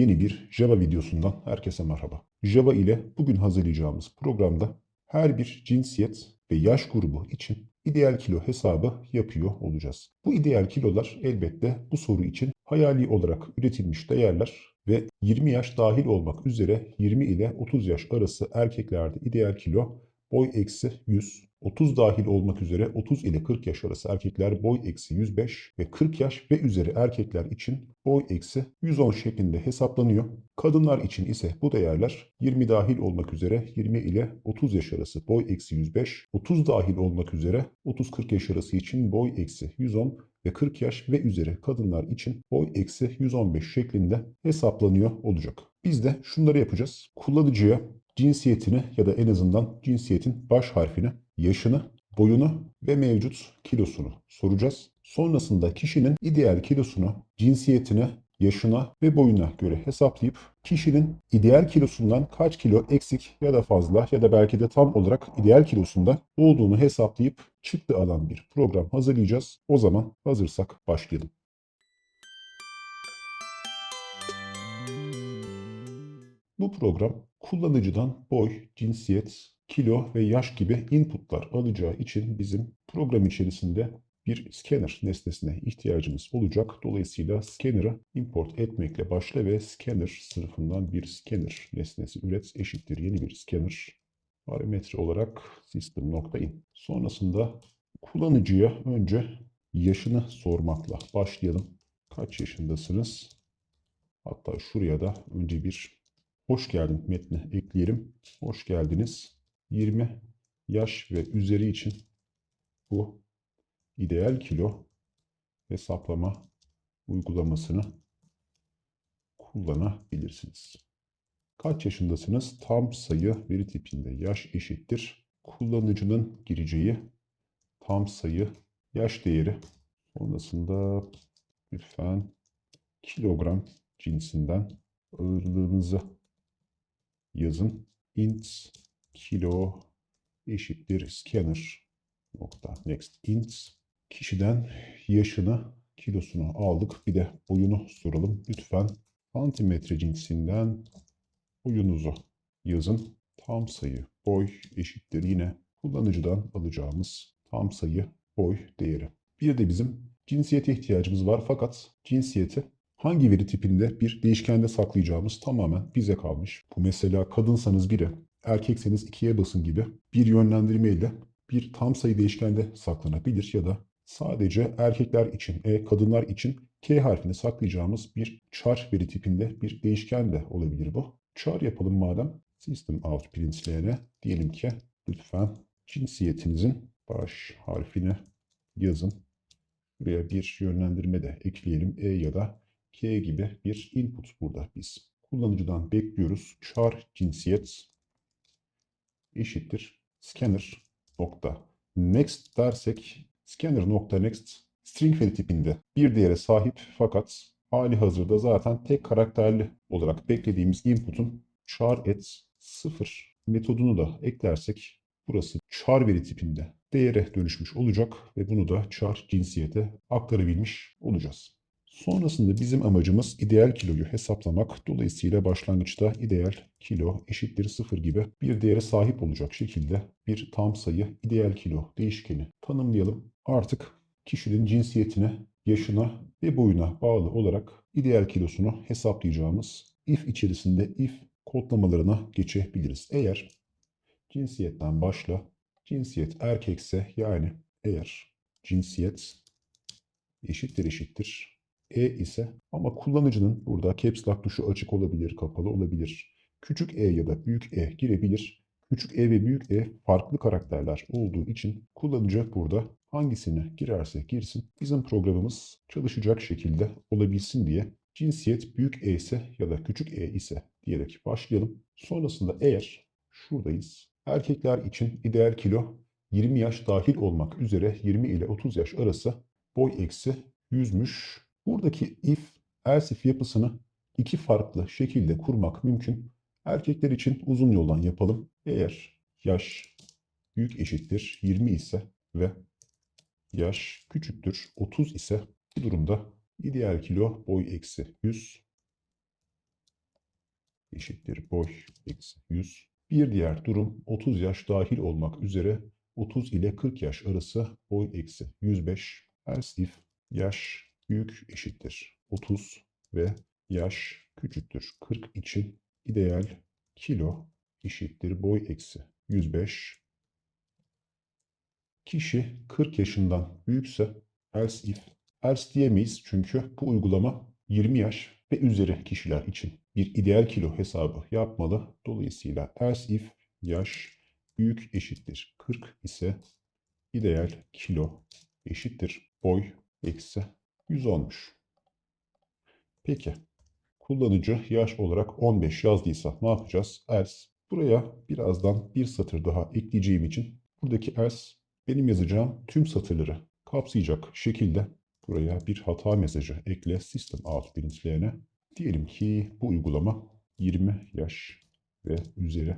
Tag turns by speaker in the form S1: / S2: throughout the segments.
S1: Yeni bir Java videosundan herkese merhaba. Java ile bugün hazırlayacağımız programda her bir cinsiyet ve yaş grubu için ideal kilo hesabı yapıyor olacağız. Bu ideal kilolar elbette bu soru için hayali olarak üretilmiş değerler ve 20 yaş dahil olmak üzere 20 ile 30 yaş arası erkeklerde ideal kilo boy eksi 100, 30 dahil olmak üzere 30 ile 40 yaş arası erkekler boy eksi 105 ve 40 yaş ve üzeri erkekler için boy eksi 110 şeklinde hesaplanıyor. Kadınlar için ise bu değerler 20 dahil olmak üzere 20 ile 30 yaş arası boy eksi 105, 30 dahil olmak üzere 30-40 yaş arası için boy eksi 110 ve 40 yaş ve üzeri kadınlar için boy eksi 115 şeklinde hesaplanıyor olacak. Biz de şunları yapacağız. Kullanıcıya cinsiyetini ya da en azından cinsiyetin baş harfini, yaşını, boyunu ve mevcut kilosunu soracağız. Sonrasında kişinin ideal kilosunu, cinsiyetine, yaşına ve boyuna göre hesaplayıp kişinin ideal kilosundan kaç kilo eksik ya da fazla ya da belki de tam olarak ideal kilosunda olduğunu hesaplayıp çıktı alan bir program hazırlayacağız. O zaman hazırsak başlayalım. Bu program kullanıcıdan boy, cinsiyet, kilo ve yaş gibi inputlar alacağı için bizim program içerisinde bir scanner nesnesine ihtiyacımız olacak. Dolayısıyla scanner'ı import etmekle başla ve scanner sınıfından bir scanner nesnesi üret eşittir yeni bir scanner parametre olarak system.in. Sonrasında kullanıcıya önce yaşını sormakla başlayalım. Kaç yaşındasınız? Hatta şuraya da önce bir hoş geldin metni ekleyelim. Hoş geldiniz. 20 yaş ve üzeri için bu ideal kilo hesaplama uygulamasını kullanabilirsiniz. Kaç yaşındasınız? Tam sayı veri tipinde yaş eşittir. Kullanıcının gireceği tam sayı yaş değeri. Sonrasında lütfen kilogram cinsinden ağırlığınızı yazın. int kilo eşittir scanner nokta next int kişiden yaşını kilosunu aldık. Bir de boyunu soralım. Lütfen santimetre cinsinden boyunuzu yazın. Tam sayı boy eşittir yine kullanıcıdan alacağımız tam sayı boy değeri. Bir de bizim cinsiyete ihtiyacımız var fakat cinsiyeti hangi veri tipinde bir değişkende saklayacağımız tamamen bize kalmış. Bu mesela kadınsanız 1'e, erkekseniz 2'ye basın gibi bir yönlendirme ile bir tam sayı değişkende saklanabilir ya da sadece erkekler için, e, kadınlar için K harfini saklayacağımız bir char veri tipinde bir değişken de olabilir bu. Char yapalım madem. System out println'e diyelim ki lütfen cinsiyetinizin baş harfini yazın. Buraya bir yönlendirme de ekleyelim. E ya da K gibi bir input burada biz. Kullanıcıdan bekliyoruz. Char cinsiyet eşittir scanner nokta next dersek scanner nokta next string veri tipinde bir değere sahip fakat hali hazırda zaten tek karakterli olarak beklediğimiz input'un char et 0 metodunu da eklersek burası char veri tipinde değere dönüşmüş olacak ve bunu da char cinsiyete aktarabilmiş olacağız. Sonrasında bizim amacımız ideal kiloyu hesaplamak. Dolayısıyla başlangıçta ideal kilo eşittir 0 gibi bir değere sahip olacak şekilde bir tam sayı ideal kilo değişkeni tanımlayalım. Artık kişinin cinsiyetine, yaşına ve boyuna bağlı olarak ideal kilosunu hesaplayacağımız if içerisinde if kodlamalarına geçebiliriz. Eğer cinsiyetten başla, cinsiyet erkekse yani eğer cinsiyet eşittir eşittir e ise ama kullanıcının burada caps lock tuşu açık olabilir, kapalı olabilir. Küçük e ya da büyük e girebilir. Küçük e ve büyük e farklı karakterler olduğu için kullanıcı burada hangisini girerse girsin bizim programımız çalışacak şekilde olabilsin diye cinsiyet büyük e ise ya da küçük e ise diyerek başlayalım. Sonrasında eğer şuradayız erkekler için ideal kilo 20 yaş dahil olmak üzere 20 ile 30 yaş arası boy eksi 100'müş. Buradaki if, else if yapısını iki farklı şekilde kurmak mümkün. Erkekler için uzun yoldan yapalım. Eğer yaş büyük eşittir 20 ise ve yaş küçüktür 30 ise bu durumda ideal kilo boy eksi 100 eşittir boy eksi 100. Bir diğer durum 30 yaş dahil olmak üzere 30 ile 40 yaş arası boy eksi 105. Else if yaş büyük eşittir 30 ve yaş küçüktür 40 için ideal kilo eşittir boy eksi 105. Kişi 40 yaşından büyükse else if else diyemeyiz çünkü bu uygulama 20 yaş ve üzeri kişiler için bir ideal kilo hesabı yapmalı. Dolayısıyla else if yaş büyük eşittir 40 ise ideal kilo eşittir boy eksi 100 olmuş. Peki kullanıcı yaş olarak 15 yazdıysa ne yapacağız? Else buraya birazdan bir satır daha ekleyeceğim için buradaki else benim yazacağım tüm satırları kapsayacak şekilde buraya bir hata mesajı ekle system out bilinçlerine. Diyelim ki bu uygulama 20 yaş ve üzeri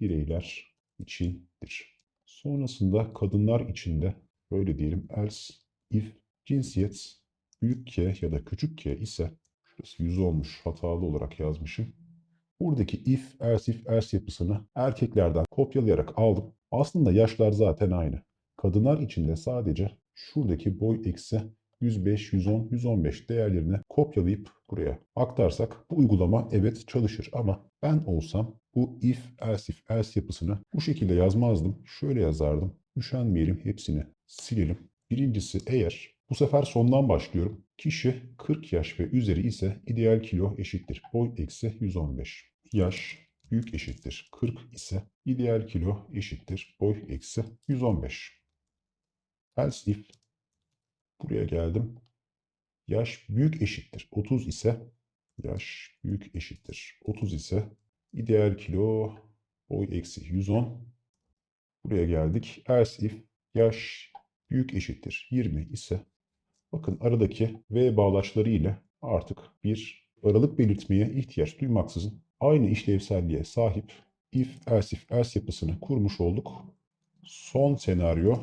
S1: bireyler içindir. Sonrasında kadınlar içinde böyle diyelim else if cinsiyet büyük K ya da küçük K ise şurası 100 olmuş hatalı olarak yazmışım. Buradaki if, else if, else yapısını erkeklerden kopyalayarak aldım. Aslında yaşlar zaten aynı. Kadınlar için de sadece şuradaki boy eksi 105, 110, 115 değerlerini kopyalayıp buraya aktarsak bu uygulama evet çalışır ama ben olsam bu if, else if, else yapısını bu şekilde yazmazdım. Şöyle yazardım. Üşenmeyelim hepsini silelim. Birincisi eğer bu sefer sondan başlıyorum. Kişi 40 yaş ve üzeri ise ideal kilo eşittir. Boy eksi 115. Yaş büyük eşittir 40 ise ideal kilo eşittir. Boy eksi 115. Else if buraya geldim. Yaş büyük eşittir 30 ise yaş büyük eşittir 30 ise ideal kilo boy eksi 110. Buraya geldik. Else if yaş büyük eşittir 20 ise bakın aradaki V bağlaçları ile artık bir aralık belirtmeye ihtiyaç duymaksızın aynı işlevselliğe sahip if, else if, else yapısını kurmuş olduk. Son senaryo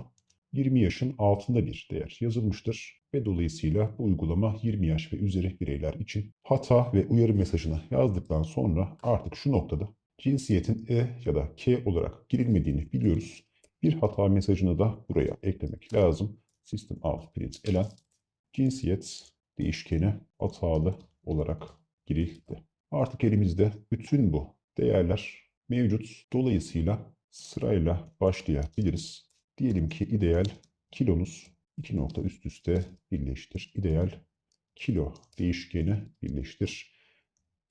S1: 20 yaşın altında bir değer yazılmıştır ve dolayısıyla bu uygulama 20 yaş ve üzeri bireyler için hata ve uyarı mesajını yazdıktan sonra artık şu noktada cinsiyetin E ya da K olarak girilmediğini biliyoruz. Bir hata mesajını da buraya eklemek lazım. System out print elen cinsiyet değişkeni hatalı olarak girildi. Artık elimizde bütün bu değerler mevcut. Dolayısıyla sırayla başlayabiliriz. Diyelim ki ideal kilonuz iki nokta üst üste birleştir. İdeal kilo değişkeni birleştir.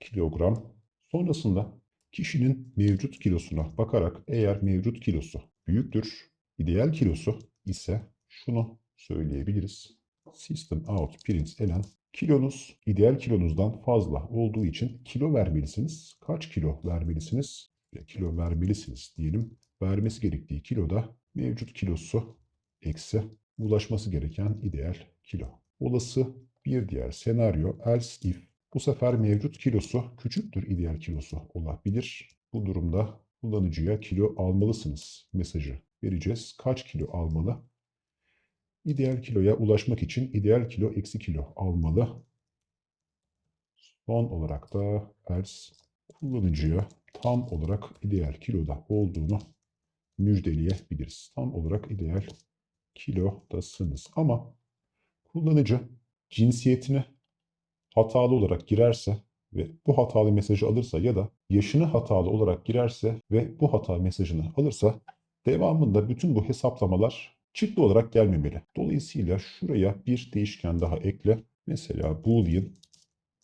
S1: Kilogram. Sonrasında kişinin mevcut kilosuna bakarak eğer mevcut kilosu büyüktür, ideal kilosu ise şunu söyleyebiliriz. System out print elen kilonuz ideal kilonuzdan fazla olduğu için kilo vermelisiniz. Kaç kilo vermelisiniz? Ve kilo vermelisiniz diyelim. Vermesi gerektiği kiloda mevcut kilosu eksi ulaşması gereken ideal kilo. Olası bir diğer senaryo else if bu sefer mevcut kilosu küçüktür ideal kilosu olabilir. Bu durumda kullanıcıya kilo almalısınız mesajı vereceğiz. Kaç kilo almalı? İdeal kiloya ulaşmak için ideal kilo eksi kilo almalı. Son olarak da else kullanıcıya tam olarak ideal kiloda olduğunu müjdeleyebiliriz. Tam olarak ideal kilodasınız. Ama kullanıcı cinsiyetini hatalı olarak girerse ve bu hatalı mesajı alırsa ya da yaşını hatalı olarak girerse ve bu hata mesajını alırsa devamında bütün bu hesaplamalar çıktı olarak gelmemeli. Dolayısıyla şuraya bir değişken daha ekle. Mesela boolean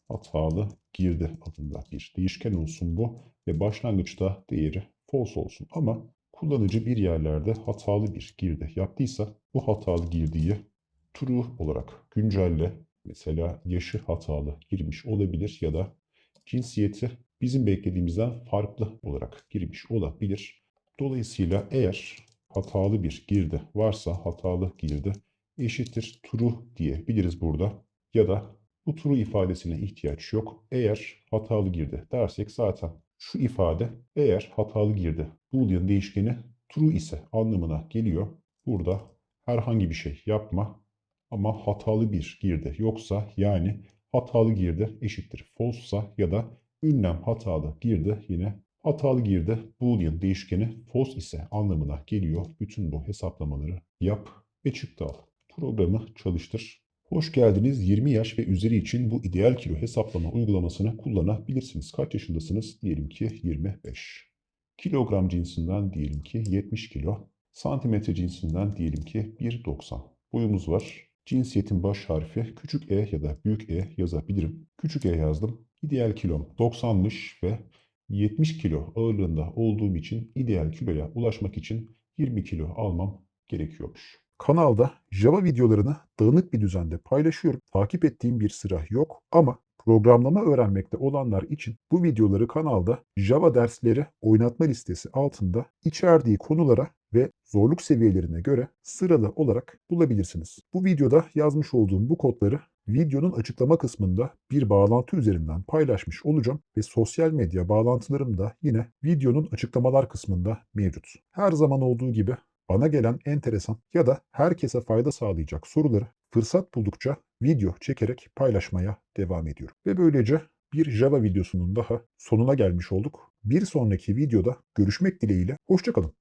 S1: hatalı girdi adında bir değişken olsun bu ve başlangıçta değeri false olsun. Ama kullanıcı bir yerlerde hatalı bir girdi yaptıysa bu hatalı girdiği true olarak güncelle. Mesela yaşı hatalı girmiş olabilir ya da cinsiyeti bizim beklediğimizden farklı olarak girmiş olabilir. Dolayısıyla eğer hatalı bir girdi varsa hatalı girdi eşittir true diyebiliriz burada. Ya da bu true ifadesine ihtiyaç yok. Eğer hatalı girdi dersek zaten şu ifade eğer hatalı girdi boolean değişkeni true ise anlamına geliyor. Burada herhangi bir şey yapma ama hatalı bir girdi yoksa yani hatalı girdi eşittir false'sa ya da ünlem hatalı girdi yine hatalı girdi boolean değişkeni false ise anlamına geliyor. Bütün bu hesaplamaları yap ve çıktı al. Programı çalıştır. Hoş geldiniz. 20 yaş ve üzeri için bu ideal kilo hesaplama uygulamasını kullanabilirsiniz. Kaç yaşındasınız? Diyelim ki 25. Kilogram cinsinden diyelim ki 70 kilo. Santimetre cinsinden diyelim ki 1.90. Boyumuz var. Cinsiyetin baş harfi küçük e ya da büyük e yazabilirim. Küçük e yazdım. İdeal kilom 90'mış ve 70 kilo ağırlığında olduğum için ideal kiloya ulaşmak için 20 kilo almam gerekiyormuş. Kanalda Java videolarını dağınık bir düzende paylaşıyorum. Takip ettiğim bir sıra yok ama programlama öğrenmekte olanlar için bu videoları kanalda Java dersleri oynatma listesi altında içerdiği konulara ve zorluk seviyelerine göre sıralı olarak bulabilirsiniz. Bu videoda yazmış olduğum bu kodları videonun açıklama kısmında bir bağlantı üzerinden paylaşmış olacağım ve sosyal medya bağlantılarım da yine videonun açıklamalar kısmında mevcut. Her zaman olduğu gibi bana gelen enteresan ya da herkese fayda sağlayacak soruları fırsat buldukça video çekerek paylaşmaya devam ediyorum. Ve böylece bir Java videosunun daha sonuna gelmiş olduk. Bir sonraki videoda görüşmek dileğiyle. Hoşçakalın.